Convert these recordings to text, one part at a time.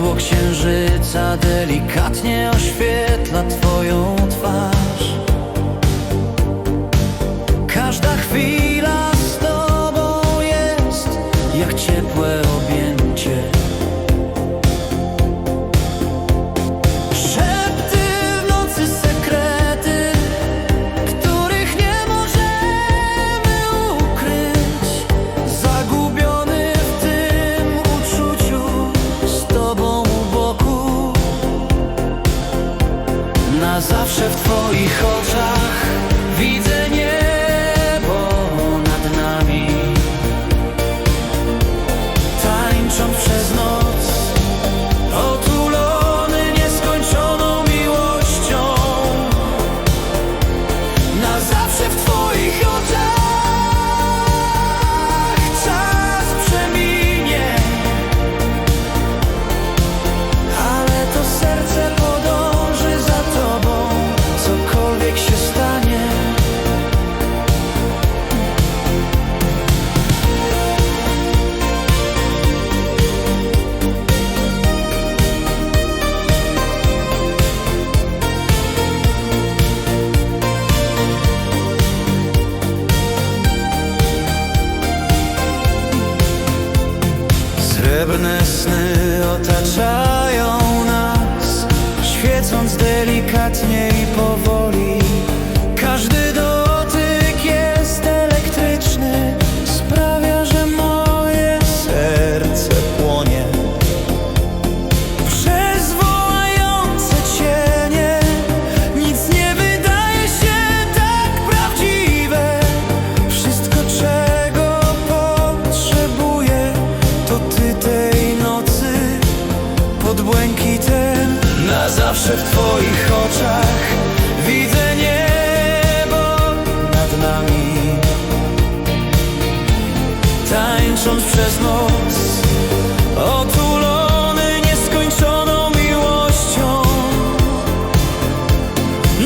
Światło księżyca delikatnie oświetla Twoją twarz. Każda chwila z Tobą jest jak ciepłe objęcie. Twoich Srebrne sny otaczają nas, świecąc delikatnie i powoli. Zawsze w twoich oczach widzę niebo nad nami. Tańcząc przez noc, otulony nieskończoną miłością.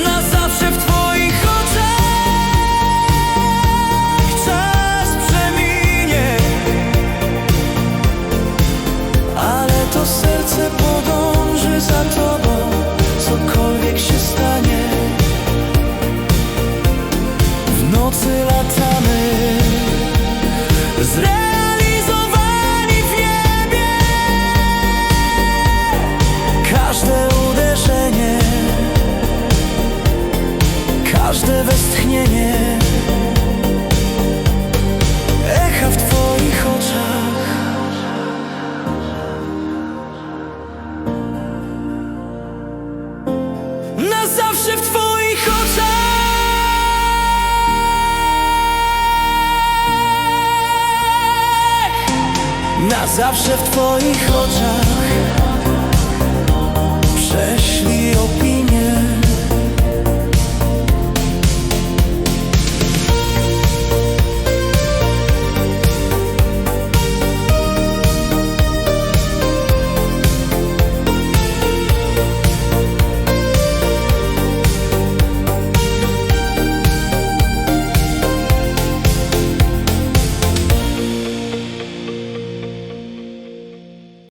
Na zawsze w twoich oczach czas przeminie. Ale to serce każde westchnienie. Echa w twoich oczach. na zawsze w Twoich oczach. Na zawsze w Twoich oczach.